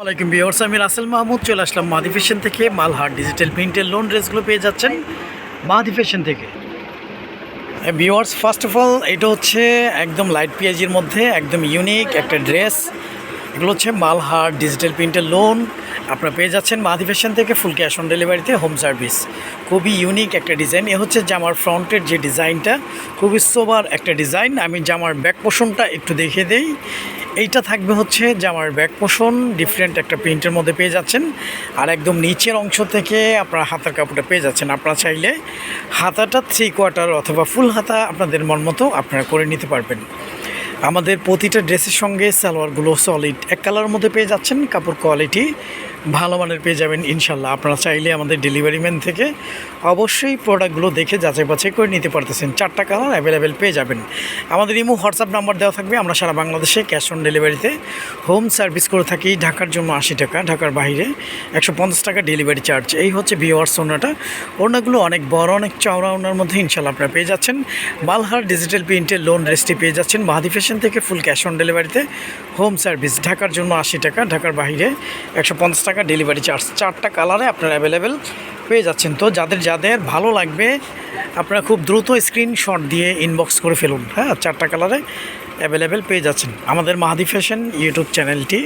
ওয়ালাইকুম বিয়ার্স আমি রাসেল মাহমুদ, চলে আসলাম মাদি থেকে মালহাট ডিজিটাল প্রিন্টের লোন ড্রেসগুলো পেয়ে যাচ্ছেন মাদি ফ্যাশন থেকে। বিয়ার্স ফার্স্ট অফ অল এটা হচ্ছে একদম লাইট পিয়াজির মধ্যে, একদম ইউনিক একটা ড্রেস এগুলো হচ্ছে মালহাট ডিজিটাল প্রিন্টের লোন আপনারা পেয়ে যাচ্ছেন মাদি ফ্যাশন থেকে ফুল ক্যাশ অন ডেলিভারিতে হোম সার্ভিস খুবই ইউনিক একটা ডিজাইন এ হচ্ছে জামার ফ্রন্টের যে ডিজাইনটা খুবই সোবার একটা ডিজাইন আমি জামার ব্যাক পোষণটা একটু দেখিয়ে দেই। এইটা থাকবে হচ্ছে জামার ব্যাক পোষণ ডিফারেন্ট একটা প্রিন্টের মধ্যে পেয়ে যাচ্ছেন। আর একদম নিচের অংশ থেকে আপনার হাতার কাপড়টা পেয়ে যাচ্ছেন। আপনারা চাইলে হাতাটা থ্রি কোয়ার্টার অথবা ফুল হাতা আপনাদের মন মতো আপনারা করে নিতে পারবেন। আমাদের প্রতিটা ড্রেসের সঙ্গে সালোয়ারগুলো সলিড এক কালারের মধ্যে পেয়ে যাচ্ছেন। কাপড় কোয়ালিটি ভালো মানের পেয়ে যাবেন ইনশাল্লাহ। আপনারা চাইলে আমাদের ডেলিভারি ম্যান থেকে অবশ্যই প্রোডাক্টগুলো দেখে যাচাই বাছাই করে নিতে পারতেছেন। চারটা কালার অ্যাভেলেবেল পেয়ে যাবেন। আমাদের ইমো হোয়াটসঅ্যাপ নাম্বার দেওয়া থাকবে। আমরা সারা বাংলাদেশে ক্যাশ অন ডেলিভারিতে হোম সার্ভিস করে থাকি। ঢাকার জন্য আশি টাকা, ঢাকার বাইরে একশো পঞ্চাশ টাকা ডেলিভারি চার্জ এই হচ্ছে ভিওয়ার্স ওনাটা। ওনাগুলো অনেক বড়, অনেক চওড়া ওনার মধ্যে ইনশাল্লাহ আপনারা পেয়ে যাচ্ছেন। মালহার ডিজিটাল প্রিন্টের লোন রেস্টি পেয়ে যাচ্ছেন। মাহাদি ফ্যাশন থেকে ফুল ক্যাশ অন ডেলিভারিতে হোম সার্ভিস ঢাকার জন্য আশি টাকা, ঢাকার বাইরে একশো পঞ্চাশ টাকা ডেলিভারি চার্জ চারটা কালারে আপনারা অ্যাভেলেবেল পেয়ে যাচ্ছেন। তো যাদের যাদের ভালো লাগবে, আপনারা খুব দ্রুত স্ক্রিনশট দিয়ে ইনবক্স করে ফেলুন। হ্যাঁ চারটা কালারে অ্যাভেলেবেল পেয়ে যাচ্ছেন। আমাদের মাহাদি ফ্যাশন ইউটিউব চ্যানেলটি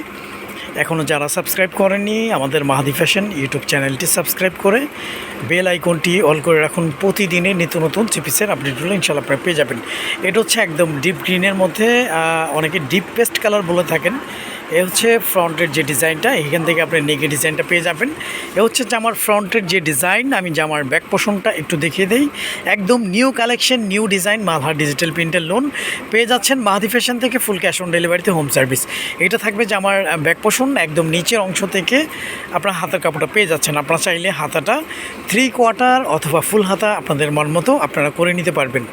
এখনও যারা সাবস্ক্রাইব করেননি, আমাদের মাহাদি ফ্যাশন ইউটিউব চ্যানেলটি সাবস্ক্রাইব করে বেল আইকনটি অল করে রাখুন। প্রতিদিনের নিত্য নতুন চিপিসের আপডেটগুলো ইনশাল্লাহ আপনারা পেয়ে যাবেন। এটা হচ্ছে একদম ডিপ গ্রিনের মধ্যে অনেকে ডিপ পেস্ট কালার বলে থাকেন। এ হচ্ছে ফ্রন্টের যে ডিজাইনটা, এখান থেকে আপনি নেগে ডিজাইনটা পেয়ে যাবেন। এ হচ্ছে জামার ফ্রন্টের যে ডিজাইন, আমি জামার ব্যাক পোষণটা একটু দেখিয়ে দিই। একদম new collection, new design, Malhar digital প্রিন্টের লোন পেয়ে যাচ্ছেন মাহাদি ফ্যাশন থেকে ফুল ক্যাশ অন ডেলিভারিতে হোম সার্ভিস এটা থাকবে জামার ব্যাক পোষণ একদম নিচের অংশ থেকে আপনার হাতের কাপড়টা পেয়ে যাচ্ছেন। আপনারা চাইলে হাতাটা থ্রি কোয়ার্টার অথবা ফুল হাতা আপনাদের মন মতো আপনারা করে নিতে পারবেন।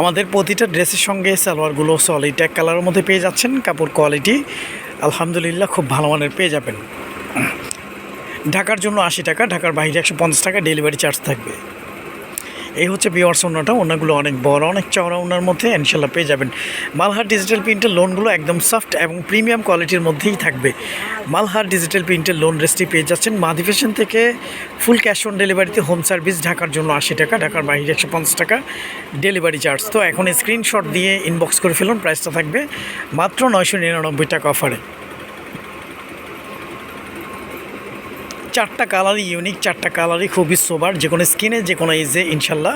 আমাদের প্রতিটা ড্রেসের সঙ্গে সালোয়ারগুলো সলিড এক কালারের মধ্যে পেয়ে যাচ্ছেন, কাপড় কোয়ালিটি আলহামদুলিল্লাহ খুব ভালো মানের পেয়ে যাবেন। ঢাকার জন্য আশি টাকা, ঢাকার বাইরে একশো পঞ্চাশ টাকা ডেলিভারি চার্জ থাকবে। এই হচ্ছে বিওয়ার্স ওনাটা ওনাগুলো অনেক বড়, অনেক চওড়া ওনার মধ্যে ইনশাল্লাহ পেয়ে যাবেন। মালহার ডিজিটাল প্রিন্টের লোনগুলো একদম সফট এবং প্রিমিয়াম কোয়ালিটির মধ্যেই থাকবে। মালহার ডিজিটাল প্রিন্টের লোন রেস্টি পেয়ে যাচ্ছেন ফ্যাশন থেকে ফুল ক্যাশ অন ডেলিভারিতে হোম সার্ভিস ঢাকার জন্য আশি টাকা, ঢাকার বাইরে একশো পঞ্চাশ টাকা ডেলিভারি চার্জ তো এখন স্ক্রিনশট দিয়ে ইনবক্স করে ফেলুন প্রাইসটা থাকবে মাত্র নয়শো নিরানব্বই টাকা অফারে চারটা কালারই ইউনিক চারটা কালারই খুবই সোবার যে কোনো স্কিনে যে কোনো এজে ইনশাল্লাহ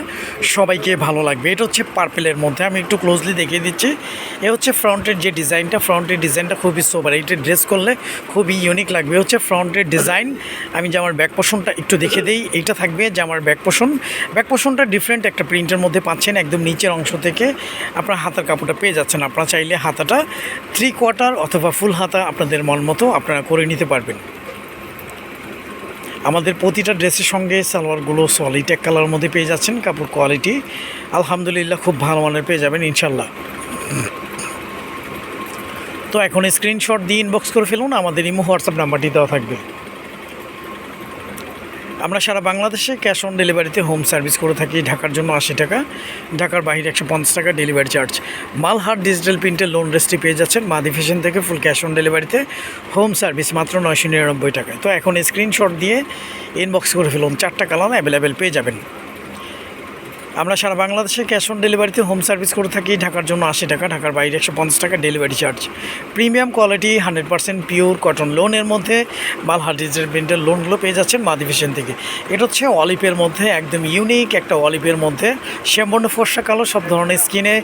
সবাইকে ভালো লাগবে। এটা হচ্ছে পার্পেলের মধ্যে, আমি একটু ক্লোজলি দেখিয়ে দিচ্ছি। এ হচ্ছে ফ্রন্টের যে ডিজাইনটা ফ্রন্টের ডিজাইনটা খুবই সোবার এইটা ড্রেস করলে খুবই ইউনিক লাগবে। হচ্ছে ফ্রন্টের ডিজাইন আমি জামার ব্যাক পোষণটা একটু দেখে দিই, এইটা থাকবে জামার ব্যাক পোষণ ব্যাক পোষণটা ডিফারেন্ট একটা প্রিন্টের মধ্যে পাচ্ছেন একদম নিচের অংশ থেকে। আপনার হাতার কাপড়টা পেয়ে যাচ্ছেন, আপনারা চাইলে হাতাটা থ্রি কোয়ার্টার অথবা ফুল হাতা আপনাদের মন মতো আপনারা করে নিতে পারবেন। আমাদের প্রতিটা ড্রেসের সঙ্গে সালোয়ারগুলো সলিড এক কালার মধ্যে পেয়ে যাচ্ছেন, কাপড় কোয়ালিটি আলহামদুলিল্লাহ খুব ভালো মানের পেয়ে যাবেন ইনশাল্লাহ তো এখন স্ক্রিনশট দিয়ে ইনবক্স করে ফেলুন, আমাদের ইমো, হোয়াটসঅ্যাপ নাম্বারটি দেওয়া থাকবে। আমরা সারা বাংলাদেশে ক্যাশ অন ডেলিভারিতে হোম সার্ভিস করে থাকি ঢাকার জন্য আশি টাকা, ঢাকার বাইরে একশো পঞ্চাশ টাকা ডেলিভারি চার্জ মালহাট ডিজিটাল প্রিন্টের লোন রেস্টি পেয়ে যাচ্ছেন মাদি ফ্যাশন থেকে ফুল ক্যাশ অন ডেলিভারিতে হোম সার্ভিস মাত্র নয়শো নিরানব্বই টাকায়। তো এখন স্ক্রিনশট দিয়ে ইনবক্স করে ফেলুন, চারটা কালাম অ্যাভেলেবেল পেয়ে যাবেন। আমরা সারা বাংলাদেশে ক্যাশ অন ডেলিভারিতে হোম সার্ভিস করে থাকি। ঢাকার জন্য আশি টাকা, ঢাকার বাইরে একশো পঞ্চাশ টাকা delivery charge premium quality hundred percent pure cotton লোনের মধ্যে মালহার ডিজিটাল প্রিন্টের লোনগুলো পেয়ে যাচ্ছেন মাদিভিশন থেকে। এটা হচ্ছে অলিপের মধ্যে, একদম ইউনিক একটা অলিপের মধ্যে। শ্যামবর্ণ, ফর্সা, কালো, সব ধরনের স্কিনে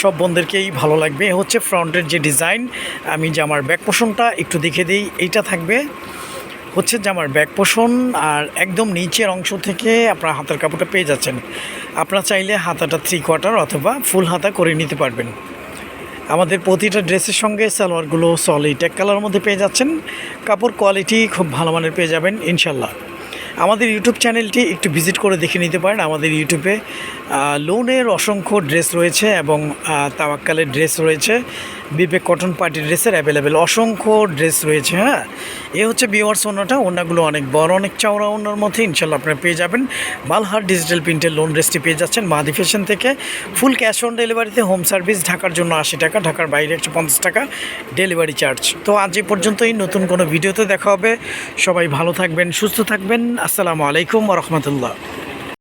সব বন্ধুদেরকেই ভালো লাগবে। হচ্ছে ফ্রন্টের যে ডিজাইন আমি যে আমার ব্যাক পোষণটা একটু দেখে দিই, এইটা থাকবে। হচ্ছে জামার ব্যাক পোষণ আর একদম নিচের অংশ থেকে আপনার হাতের কাপড়টা পেয়ে যাচ্ছেন। আপনারা চাইলে হাতাটা থ্রি কোয়ার্টার অথবা ফুল হাতা করে নিতে পারবেন। আমাদের প্রতিটা ড্রেসের সঙ্গে সালোয়ারগুলো সলিড এক কালার মধ্যে পেয়ে যাচ্ছেন। কাপড় কোয়ালিটি খুব ভালো মানের পেয়ে যাবেন ইনশাল্লাহ আমাদের ইউটিউব চ্যানেলটি একটু ভিজিট করে দেখে নিতে পারেন। আমাদের ইউটিউবে লোনের অসংখ্য ড্রেস রয়েছে এবং তাওয়াক্কালের ড্রেস রয়েছে। বিবেক কটন পার্টি ড্রেসের অ্যাভেলেবেল অসংখ্য ড্রেস রয়েছে হ্যাঁ? এ হচ্ছে বিওয়ার্স ওনাটা ওনাগুলো অনেক বড়, অনেক চওড়া ওনার মধ্যে ইনশাল্লাহ আপনারা পেয়ে যাবেন। মালহার ডিজিটাল প্রিন্টের লোন ড্রেসটি পেয়ে যাচ্ছেন মাদি ফ্যাশন থেকে। ফুল ক্যাশ অন ডেলিভারিতে হোম সার্ভিস ঢাকার জন্য আশি টাকা, ঢাকার বাইরে একশো পঞ্চাশ টাকা ডেলিভারি চার্জ তো আজ এই পর্যন্তই, নতুন কোনো ভিডিওতে দেখা হবে। সবাই ভালো থাকবেন, সুস্থ থাকবেন। আসসালামু আলাইকুম রহমতুল্লাহ।